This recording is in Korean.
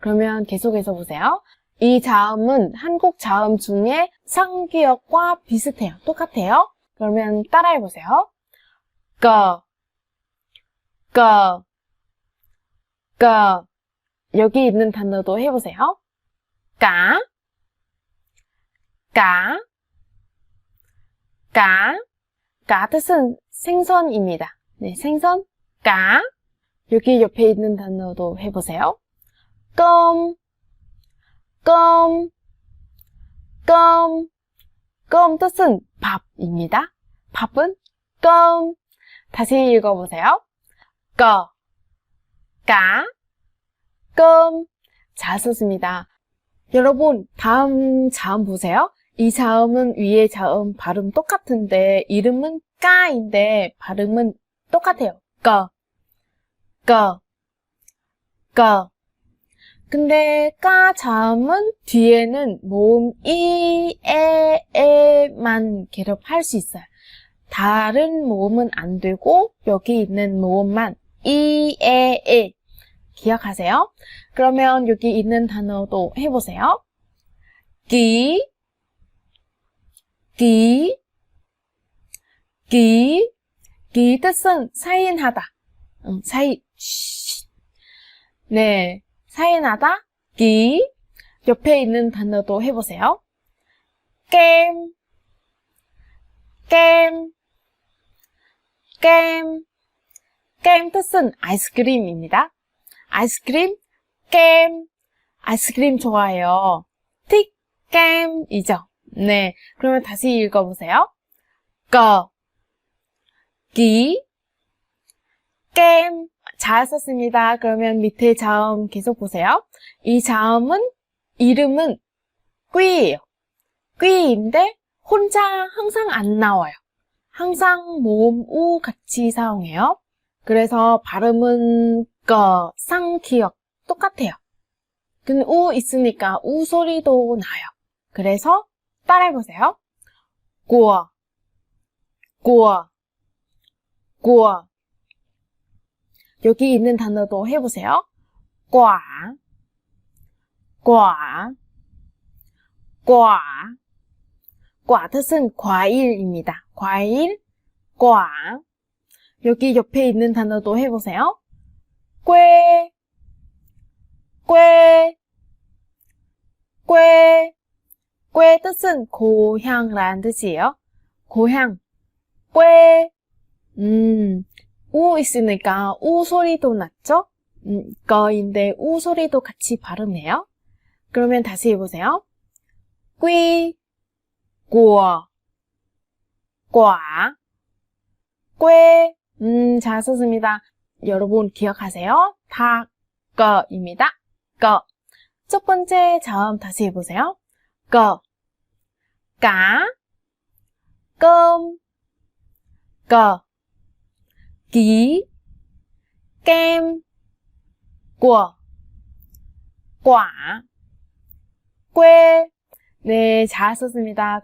그러면 계속해서 보세요. 이 자음은 한국 자음 중에 상기역과 비슷해요. 똑같아요. 그러면 따라해 보세요. 거, 거, 거. 여기 있는 단어도 해보세요. 까, 까, 까. 까 뜻은 생선입니다. 네, 생선, 까. 여기 옆에 있는 단어도 해보세요. 껌, 껌, 껌. 껌 뜻은 밥입니다. 밥은 껌. 다시 읽어보세요. 꺼, 까, 껌. 잘 썼습니다. 여러분, 다음 자음 보세요. 이 자음은 위에 자음 발음 똑같은데, 이름은 까인데, 발음은 똑같아요. 꺼, 꺼, 꺼. 근데 까 자음은 뒤에는 모음 이, 에, 에만 계급할 수 있어요. 다른 모음은 안 되고 여기 있는 모음만 이, 에, 에 기억하세요? 그러면 여기 있는 단어도 해보세요. 기, 기, 기, 기 뜻은 사인하다. 응, 사인, 쉬. 네, 사인하다, 기. 옆에 있는 단어도 해보세요. 게임, 게임, 게임. 게임 뜻은 아이스크림입니다. 아이스크림, 게임. 아이스크림 좋아해요. 틱, 게임이죠. 네. 그러면 다시 읽어보세요. 거, 기, 게임. 잘 썼습니다. 그러면 밑에 자음 계속 보세요. 이 자음은, 이름은 꾀예요. 꾀인데 혼자 항상 안 나와요. 항상 모음 우 같이 사용해요. 그래서 발음은 거, 쌍기역 똑같아요. 근데 우 있으니까 우 소리도 나요. 그래서 따라해보세요. 꼬아, 꼬아, 꼬아. 여기 있는 단어도 해보세요. 과, 과, 과. 과 뜻은 과일입니다. 과일, 과. 여기 옆에 있는 단어도 해보세요. 꾀, 꾀, 꾀. 꾀 뜻은 고향란 뜻이에요. 고향, 꾀. 음, 우 있으니까 우 소리도 났죠? 음, 거인데 우 소리도 같이 발음해요. 그러면 다시 해보세요. 꾀, 과, 과, 꾀. 음, 잘 썼습니다. 여러분 기억하세요? 다, 거입니다. 거. 첫 번째 자음 다시 해보세요. 거, 까, 껌, 거. 기, kem, 과, 과, 꾀. 네, 잘 썼습니다.